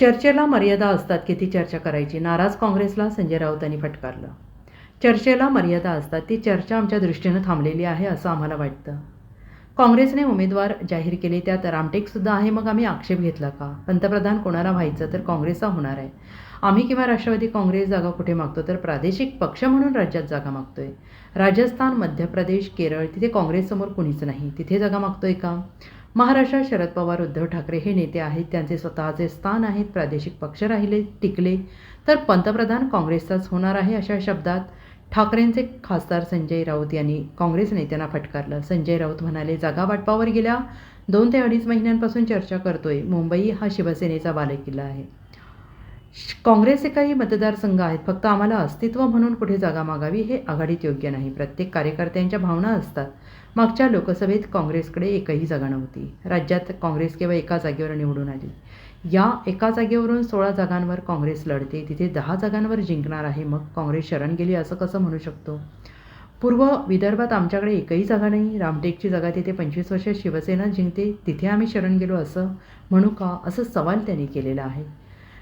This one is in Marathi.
चर्चेला मर्यादा असतात किती चर्चा करायची? नाराज काँग्रेसला संजय राऊतांनी फटकारलं. चर्चेला मर्यादा असतात ती चर्चा आमच्या दृष्टीनं थांबलेली आहे असं आम्हाला वाटतं. काँग्रेसने उमेदवार जाहीर केले त्यात रामटेकसुद्धा आहे मग आम्ही आक्षेप घेतला का? पंतप्रधान कोणाला व्हायचं? तर काँग्रेसचा होणार आहे. आम्ही किंवा राष्ट्रवादी काँग्रेस जागा कुठे मागतो? तर प्रादेशिक पक्ष म्हणून राज्यात जागा मागतोय. राजस्थान मध्य प्रदेश केरळ तिथे काँग्रेससमोर कुणीच नाही. तिथे जागा मागतोय का? महाराष्ट्रात शरद पवार उद्धव ठाकरे हे नेते आहेत. त्यांचे स्वतःचे स्थान आहेत. प्रादेशिक पक्ष राहिले टिकले. तर पंतप्रधान काँग्रेसचाच होणार आहे अशा शब्दात ठाकरेंचे खासदार संजय राऊत यांनी काँग्रेस नेत्यांना फटकारलं. संजय राऊत म्हणाले जागा वाटपावर गेल्या दोन ते अडीच महिन्यांपासून चर्चा करतोय. मुंबई हा शिवसेनेचा बालेकिल्ला आहे. काँग्रेसचे काही मतदारसंघ आहेत फक्त आम्हाला अस्तित्व म्हणून कुठे जागा मागावी हे आघाडीत योग्य नाही. प्रत्येक कार्यकर्त्यांच्या भावना असतात. मागच्या लोकसभेत काँग्रेसकडे एकही जागा नव्हती. राज्यात काँग्रेस केवळ एका जागेवर निवडून आली. या एका जागेवरून सोळा जागांवर काँग्रेस लढते तिथे दहा जागांवर जिंकणार आहे मग काँग्रेस शरण गेली असं कसं म्हणू शकतो? पूर्व विदर्भात आमच्याकडे एकही जागा नाही रामटेकची जागा तिथे पंचवीस वर्ष शिवसेना जिंकते तिथे आम्ही शरण गेलो असं म्हणू का? असं सवाल त्यांनी केलेला आहे.